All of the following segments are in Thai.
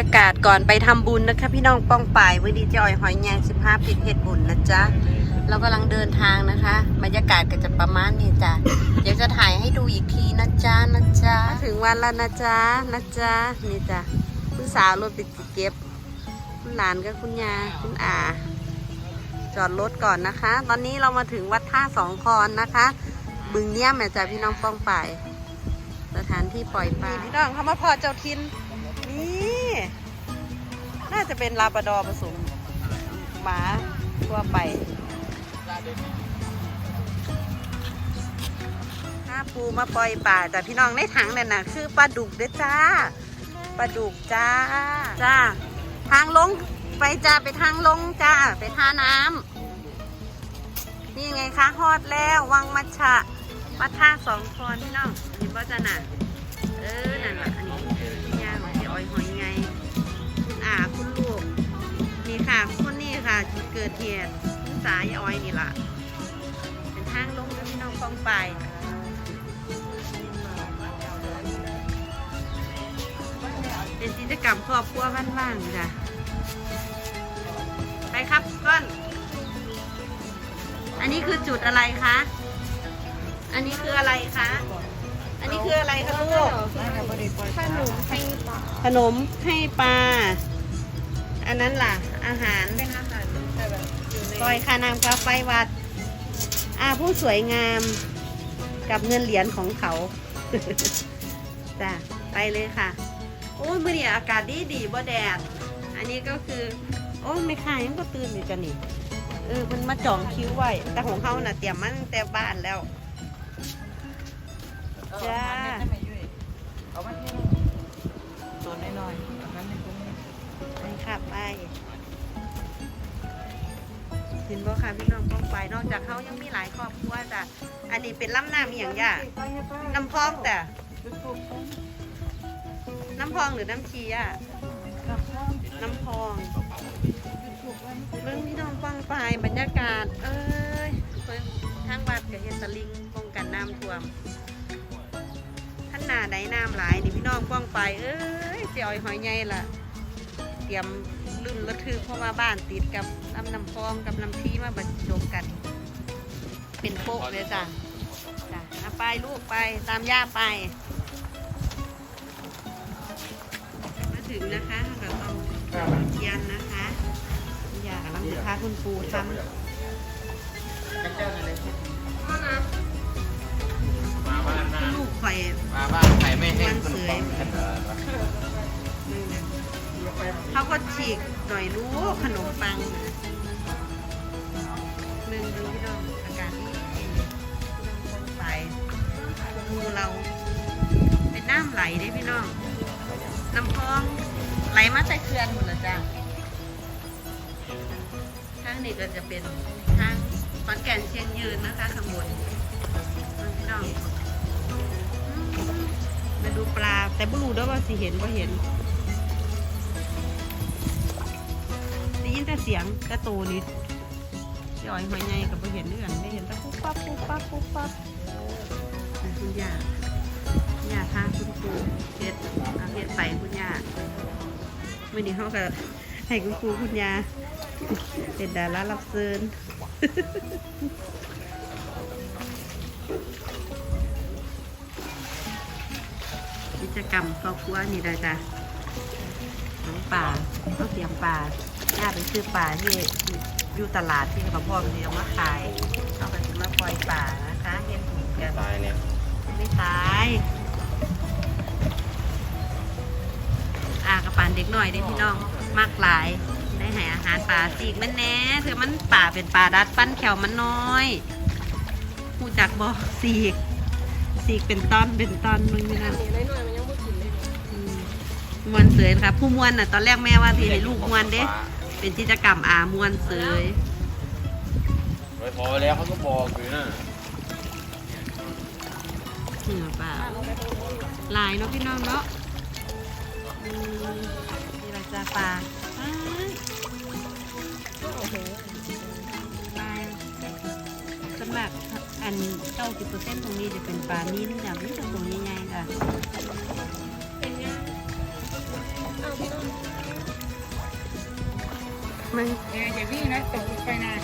ยากาศก่อนไปทำบุญนะคะ พี่น้องป้องป่ายวันนี้จะอ่อยหอยแยง15ปิดเฮ็ดบุญนะจ๊ะเรากำลังเดินทางนะคะ บรรยากาศก็จะประมาณนี้จ้ะเดี๋ยวจะถ่ายให้ดูอีกทีนะจ๊ะนะจ๊ะถึงวันแล้วนะจ๊ะนะจ๊ะนี่จ้ะคุณสาวรถไปจิเก็บ คุณหลานกับคุณยายคุณอาจอดรถก่อนนะคะ ตอนนี้เรามาถึงวัดท่าสองคอนนะคะ บึงเนี้ยมแม่จ้ะพี่น้องป้องป่ายสถานที่ปล่อยปลาพี่น้องเขามาพอเจ้าทินนี่ น่าจะเป็นลาบราดอร์ผสมหมาทั่วไปถ้าปูมาปล่อยป่าแต่พี่น้องในถังนั่นน่ะคือปลาดุกเด้อจ้าปลาดุกจ้าจ้า ทางลงไปจ้าไปทางลงจ้าไปท่าน้ำนี่ไงคะฮอดแล้ววังมัชชะมาท่าสองคนพี่น้องเห็นป่ะจ้าน่ะเออนั่นแหละ ค่ะ คนนี้ค่ะจุดเกิดเหตุคุณสายอ้อยนี่ล่ะ เป็นทางลงแล้วพี่น้องฟองไปเป็นกิจกรรมครอบครัวบ้านๆจ้ะไปครับก้อน อันนี้คือจุดอะไรคะ อันนี้คืออะไรคะ อันนี้คืออะไรคะลูกขนมให้ปลาขนมให้ปลา อันนั้นล่ะ อาหารเป็นอาหารแต่แบบอยู่ในปล่อยคานามกาไฟวัดอาผู้สวยงามกับเงินเหรียญของเขาจ้ะไปเลยค่ะ โอ้ยมื่อนี้อากาศดีดีบ่แดด อันนี้ก็คือ โอ้ยไม่ขายยังก็ตื่นอยู่จ้ะนี่เออมันมาจองคิวไว้แต่ของเขาน่ะเตรียมมาตั้งแต่บ้านแล้วจ้าเอามาที่ตัวน้อยๆ ค่ะไปเห็นบ่ค่ะพี่น้องป้องไปนอกจากเขายังมีหลายครอบครัวจ้ะอันนี้เป็นลำน้ำอหย่างย่าน้ำพองแต่น้ำพองหรือน้ำชีอะน้ำพองเรื่องพี่น้องป้องไปบรรยากาศ เอ้ยเพิ่นทางวัดกับเฮดสลิงป้องกันน้ำท่วมท่านหนาใดน้ำหลายนี่พี่น้องป้องไป เอ้ยเจียวหอยใหญ่ล่ะเต รียมรุ่นระทึกเพราะว่าบ้านติดกับลำน้ำพองกับลำชีมาบรรจบกัน เป็นโป๊ะเลยจ้ะจ้ะเอาไปลูกไปตามย่าไปมาถึงนะคะเราต้องเทียนนะคะอย่ากำลังพาคุณปูทำมาบ้านหน้าลูกข่มาบ้านใครไม่ให้คุณปองกัน เขาก็ฉีกหน่อยรู้ขนมปังหนึ่งดูพี่น้องอากาศนี่ไปมูเรา เป็นน้ำไหลได้พี่น้องน้ำพองไหลมาจากเขื่อนหมดเลยจ้ะทางนี้ก็จะเป็นทางขอนแก่นเชียงยืนนะคะข้างบนพี่น้องมมาดูปลาแต่ไม่รู้ด้วยว่าสิเห็นว่าเห็น ได้ยินแต่เสียงกระตูนี่ย่อยหอยไงกับไปเห็นเรื่องได้เห็นแต่ปุ๊บปั๊บปุ๊บปั๊บปุ๊บปั๊บคุณย่าคุณย่าพาคุณครูเฮ็ดเอาเฮ็ดไปคุณย่ามื่อนี้เขาก็ให้คุณครูคุณย่าเป็นดารารับเชิญกิจกรรมครอบครัวนี่ได้จ้ะน้องป่าเขาเตรียมปลา ย่าไปซื้อปลาที่อยู่ตลาดที่เขาพ่อมันเอามาขายเอาไปซื้อมาปล่อยป่านะคะเห็นถูกกันตายแล้วไม่ตายอากระปานเด็กหน่อยได้พี่น้องมากหลายได้ให้อาหารปลาสีกมันแหน่เถือมันป่าเป็นปลาดัดปั้นแขวมันน้อยหูจักบอสีกสีกเป็นตอนเป็นตอนมึงนี่นั่นนี่น้อยๆมันยังไม่กินเลยอืมมวนเสยครับ ผู้มวนน่ะตอนแรกแม่ว่าที่ให้ลูกมวนเด้ เป็นกิจกรรมอามวนเสยไว้พอแล้วเขาก็บอกอยู่นะเหนือเปล่าลายเนาะพี่น้องเนาะอืมนี่ละจ้าปลาอ้ายปลาส่วนมากอันเก้าสิบเปอร์เซ็นต์ตรงนี้จะเป็นปลานิ่มอย่างนี้จะตัวใหญ่ๆค่ะเป็นไงเอ มึงเนี่ยอย่าวิ่งนะตกไปนะ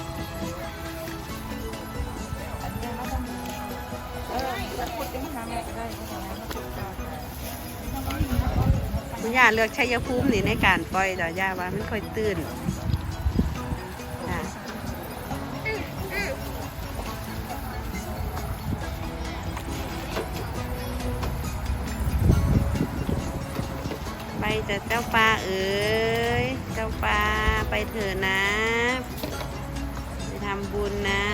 อันนี้เราต้องเล้วพูดจะไม่ทำอก็ได้ก็ได้แล้วพูดต่อคุณย่าเลือกชัยภูมินี่ในการปล่อยดอกย่าว่ามันค่อยตื่นไปเถอะเจ้าปลาเอ๋ย เจ้าปลาไปเถอะนะไปทำบุญนะ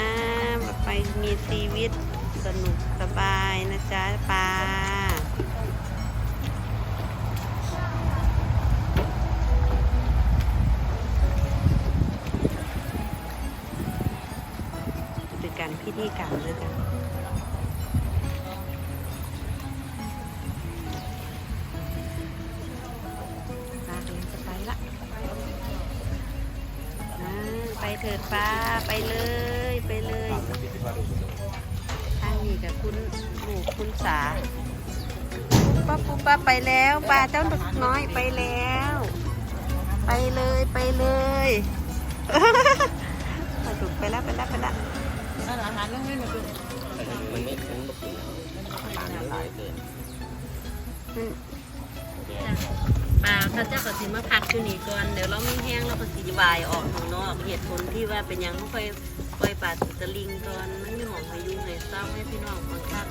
ไปมีชีวิตสนุกสบายนะจ๊ะปลาเป็นการพิธีกรรมเลยจ้ะ ปเถิดป้าไปเลยไปเลยทางนี้กับคุณลูกคุณสาปุ๊บปั๊บปุ๊บปั๊บไปแล้วปลาเจ้าดึกน้อยไปแล้ว ไปเลยไปเลยปลาดุกไปแล้วไปแล้วไปแล้วแล้วอาหารต้องให้มาดูมันไม่มันไม่กินอาหารมันหลายเกิน ปลาเขาเจ้าก็สิมาพักอยู่นี่ก่อนเดี๋ยวเราไม่แห้งเราก็สิวายออกข้างนอกเหตุผลที่ว่าเป็นหยังเขาค่อยปล่อยปลาตะลิงก่อนมันมีหมองพายุให้เศร้าให้พี่น้องบางคัก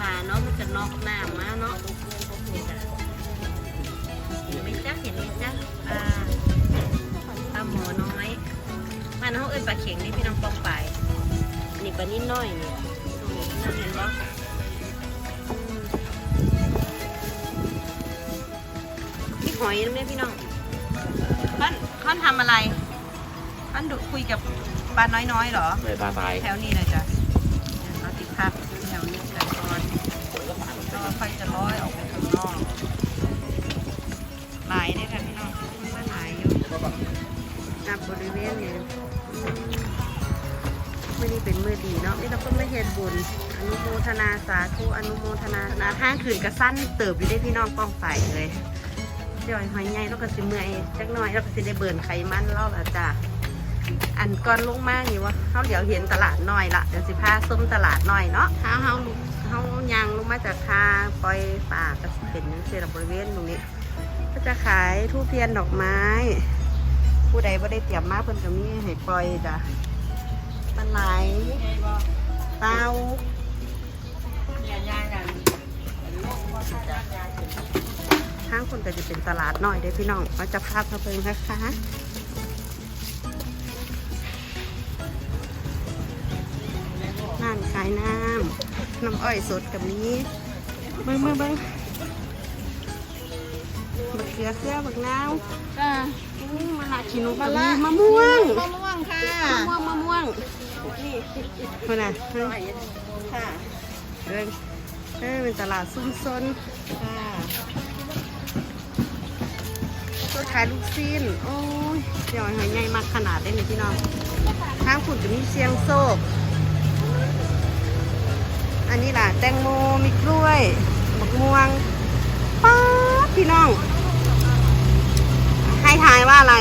ปลาเนาะมันจะนอกน้ำมาเนาะนี่จ้ะเห็นไหมจ๊ะเห็นไหมจ๊ะปลาปลาหมอน้อยมันเขาเอ้ยปลาเข็งนี่พี่น้องปองไปนี่ปลานิ่น้อยนี่ตรงนี้นั่นเห็นบ่อื หอยด้วยพี่น้องท่านท่านทำอะไรท่านดูคุยกับปลาน้อยๆเหรอไม่ปลาตายแถวนี้เลยจ้ะเดี๋ยวเราติดภาพแถวนี้กันก่อนก็ค่อยจะร้อยออกไปข้างนอกหลายเนี่ยค่ะพี่น้องว่าหลายอยู่นับบริเวณนี้อืมมื่อนี้เป็นมือดีเนาะไม่ต้องไม่เฮ็ดบุญอนุโมทนาสาธุอนุโมทนานาห้างคืนกระสั้นเติบอยู่ได้พี่น้องป้องไปเลย เดี๋ยวหอยใหญ่แล้วก็สิเมื่อยจักหน่อยแล้วก็สิได้เบิร์นไขมันเล่าละจ้ะอันก่อนลงมานี่วะเขาเดี๋ยวเห็นตลาดน้อยละเดี๋ยวสิพาส้มตลาดน้อยเนาะถ้าเขาลุเขายางลงมาจากคาปล่อยป่าก็สิเป็นยังเสียบริเวณตรงนี้ ก็จะขายทูบเทียนดอกไม้ ผู้ใดบ่ได้เตรียมมาเพิ่นก็มีให้ปล่อยจ้ะปลาไหลเต้าเนี่ยยายน่ะลูกพ่อจะยาย ข้างคนก็จะเป็นตลาดน้อยเด้อพี่น้องเราจะพาพาเพิ่งนะคะร้านขายน้ำน้ำอ้อยสดกับนี้เบิ้งเบิ้งเบิ้งบักเขือเสื้อบักนาวจ้าอู้มะละขีนุกับนี้มะม่วงมะม่วงค่ะมะม่วงมะม่วงนี่คนน่ะเฮ้ยค่ะเดินเอ้ยเป็นตลาดซุ่มซนค่ะ ตัวขายลูกซีนโอ้ยเดี๋ยวหอยใหญ่มากขนาดได้เลยพี่น้องข้างขุนจะมีเชียงโซกอันนี้ล่ะแตงโมมีกล้วยบักม่วงป๊าดพี่น้อง ให้ทายว่าอะไร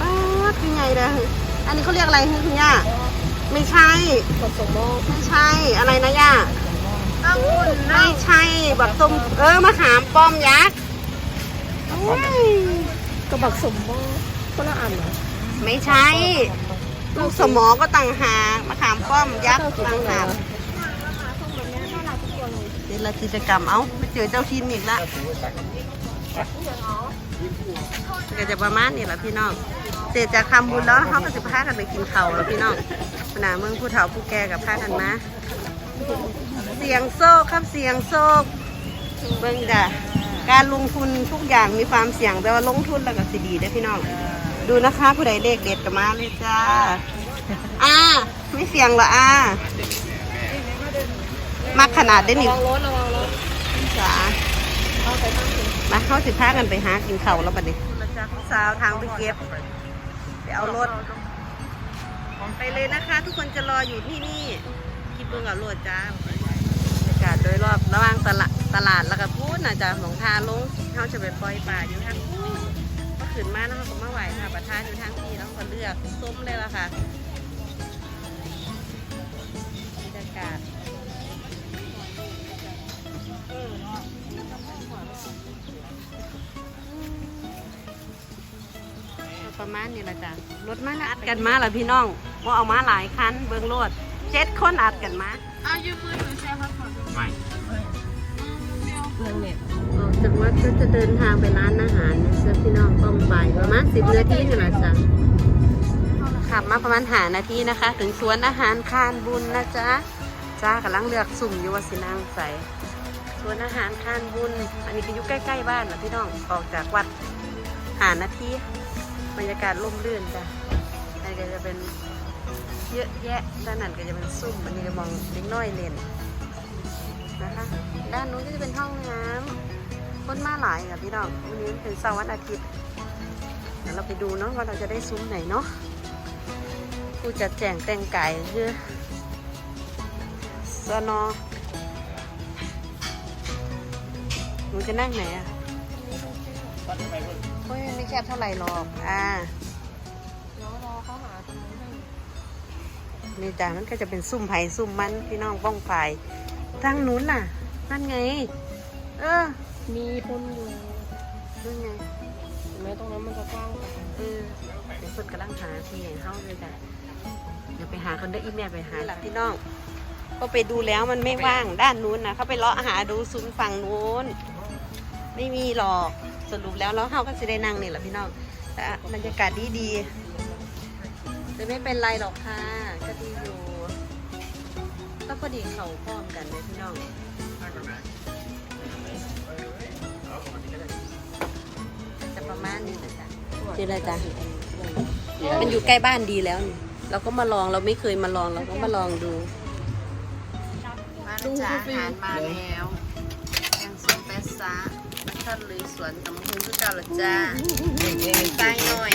ป๊าดยังไงเด้ออันนี้เขาเรียกอะไรคุณย่าไม่ใช่ผสมโมไม่ใช่อะไรนะย่าต้องอุ่นไม่ใช่บักส้มเออมะขามป้อมยักษ์โอ้ยก็บักสมโมคนละอันเหรอไม่ใช่ ลูกสมอก็ต่างหากมะขามป้อมยักษ์ต่างหากนี่ละกิจกรรมเอ้าไปเจอเจ้าทินอีกละก็จะประมาณนี้แหละพี่น้องเสร็จจากทำบุญแล้วเขาก็จะพากันไปกินข้าวแล้วพี่น้องขณะเมืองผู้เฒ่าผู้แก่กับพากันมาเสียงโซกครับเสียงโซกเบิ่งจ้ะ การลงทุนทุกอย่างมีความเสี่ยงแต่ว่าลงทุนแล้วก็สิดีได้อพี่น้อง ดูนะคะ ผู้ใดเลขเด็ดก็มาเลยจ้าอ่าไม่เสี่ยงเหรออ่า มากขนาดได้หนิระวังรถระวังรถจ้าเอาไปตั้งถึงมาเข้าสิพากันไปหากินข้าวแล้วบัดนี้สาวทางไปเก็บไปเอารถ ไปเลยนะคะ ทุกคนจะรออยู่ที่นี่คิดเบิ่งเอารถจ้า ดยรอบระหว่างตลาดตลาดแล้วก็พูดนะจ้ะหลงทางลงเขาจะไปปล่อยป่าอยู่ทางพูดมะเขืขึ้นมาแล้วเขาก็มาไหวค่ะประทานอยู่ทางที่แล้วก็เลือกส้มเลยล่ะค่ะบรรยากาศประมาณนี้ละจ้ะรถมาอัดกันมาละพี่น้องว่าเอามาหลายคันเบิ้งรถเจ็ดคนอัดกันมาอายืมมือ เรื่องเน็ตออกจากวัดก็จะเดินทางไปร้านอาหารนะจ๊ะพี่น้องต้องไปประมาณสิบนาทีนี่แหละจ้ะขับมาประมาณหานาทีนะคะ ถึงสวนอาหารคานบุญนะจ๊ะจ้ากำลังเลือกสุ่มอยู่ว่าสินางใสสวนอาหารคานบุญ อันนี้ก็อยู่ใกล้ๆบ้านนะพี่น้องออกจากวัดหานาทีบรรยากาศร่มรื่นจ้ะอันนี้ก็จะเป็นเยอะแยะด้านนั้นก็จะเป็นซุ่มอันนี้ก็มองเล็กน้อยเล่นนะคะ ด้านนู้นก็จะเป็นห้องน้ำคนมาหลายค่ะพี่น้องวันนี้เป็นเสาร์วันอาทิตย์เดี๋ยวเราไปดูเนาะว่าเราจะได้ซุ้มไหนเนาะผู้จัดแจงแต่งไก่คือสนอหนูจะนั่งไหนอะปัดไปเพิ่นโอ้ยไม่แคบเท่าไหร่หรอกอ่าเดี๋ยวรอเขาหาตรงนั้นนี่จ้ะมันก็จะเป็นซุ่มไผ่ซุ่มมันพี่น้องป้องไฟทางนู้นน่ะ นั่นไง เออ มีคนอยู่นั่นไงเห็นไหมตรงนั้นมันจะกว้างกว่าเออเดี๋ยวคนกำลังหาที่ให้เข้าเลยจ้ะเดี๋ยวไปหาคนได้อีเมลไปหาหลักพี่น้อง ก็ไปดูแล้วมันไม่ว่างด้านนู้นนะเขาไปเลาะหาดูซุ้มฝั่งนู้น ไม่มีหรอกสรุปแล้วแล้วเขาก็จะได้นั่งนี่แหละพี่น้องแต่บรรยากาศดีดีๆแต่ไม่เป็นไรหรอกค่ะ ก็ดีอยู่ ก็พอดีเขาพร้อมกันเลยพี่น้อง จะประมาณนี้นะจ๊ะนี่แหละจ้ะมันอยู่ใกล้บ้านดีแล้วนี่เราก็มาลองเราไม่เคยมาลองเราก็มาลองดูมาแล้วจ้ะอาหารมาแล้วแกงส้มแปะซะมันทอดลุยสวนตำพุงคือเก่าละจ้าไส้หน่อย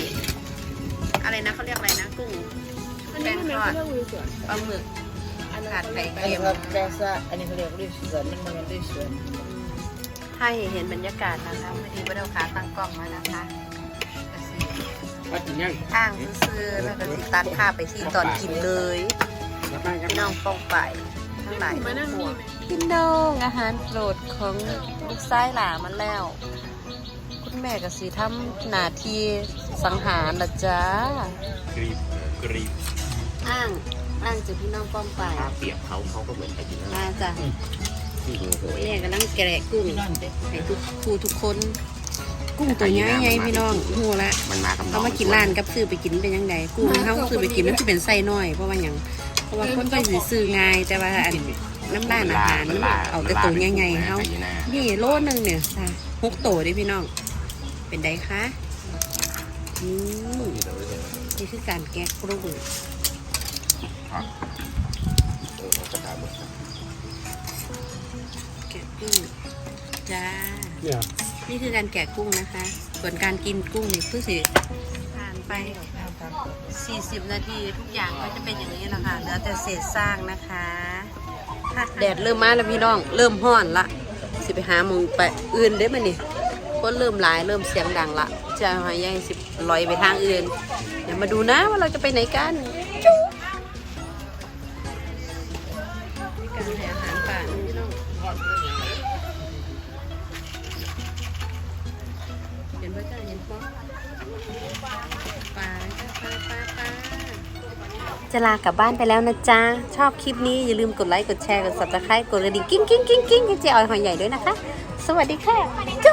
อะไรนะเขาเรียกอะไรนะกุ้งอันแกนี้งมันทอดเป็นเรื่องวิวสวนปลาหมึก ขาดไข่อันเค็นี้มเขาแปลว่าอันนี้เขาเรียกรีสวนมันมันรีสวนถ้าเห็นเห็นบรรยากาศนะคะพอดีว่าเราขาตั้งกล้องมานะคะก็สิปัดถึงยังอ้างซื้อๆแล้วก็ติดตัดภาพไปที่ตอนกินเลยกลับบ้านกลับพี่น้องป้องไปทั้งหลายมานั่งทั้งปมีวงไหมพี่น้องอาหารโปรดของลูกชายหลามันแล้ว คุณแม่ก็สิทำหน้าที่สังหารนะจ๊ะกรีบกรีบอ้าง อ้างจากพี่น้องป้อมไปถ้าเปรียบเขาเขาก็เหมือนไปกินมาจ้ะที่หูโหยแม่กำลังแกะกุ้งให้ทุกครูทุกคน กุ้งตัวใหญ่ไงพี่น้องหูละมันมากับน้เขาองมากินร้านกับซื้อไปกินเป็นยังไงกุ้งเขาซื้อไปกินมันจะเป็นไส้น้อยเพราะว่าอย่างเพราะว่าคนไปสิซื้อง่ายแต่ว่าอันน้ำร้านอาหารมันเอาแต่ตัวใหญ่ๆเขา นี่โลนึงเนี่ยค่ะหกโตเด้พี่น้อง เป็นไดคะอืมนี่คือการแกะกรุ้ง เนี่ยนี่คือการแกะกุ้งนะคะ ส่วนการกินกุ้งนี่เพื่อสิผ่านไป 40 นาทีทุกอย่างก็จะเป็นอย่างนี้แหละค่ะเหลือแต่เศษสร้างนะคะแดดเริ่มมาแล้วพี่น้อง เริ่มห้อนละ สิไปหาหมุงไปอื่นได้ไหมนี่คนเริ่มหลายเริ่มเสียงดังละจะหายายสิลอยไปทางอื่น เดี๋ยวมาดูนะว่าเราจะไปไหนกันจุ๊บนี่การให้อาหาร เห็นปะจ้าเห็นปะปลาปลาปลาปลาจะลากลับบ้านไปแล้วนะจ๊ะ ชอบคลิปนี้ อย่าลืมกดไลค์ กดแชร์ กด subscribe กดกระดิ่งกิ้งกิ้งกิ้งกิ้งให้เจ๊ออยหอยใหญ่ด้วยนะคะ สวัสดีค่ะจุ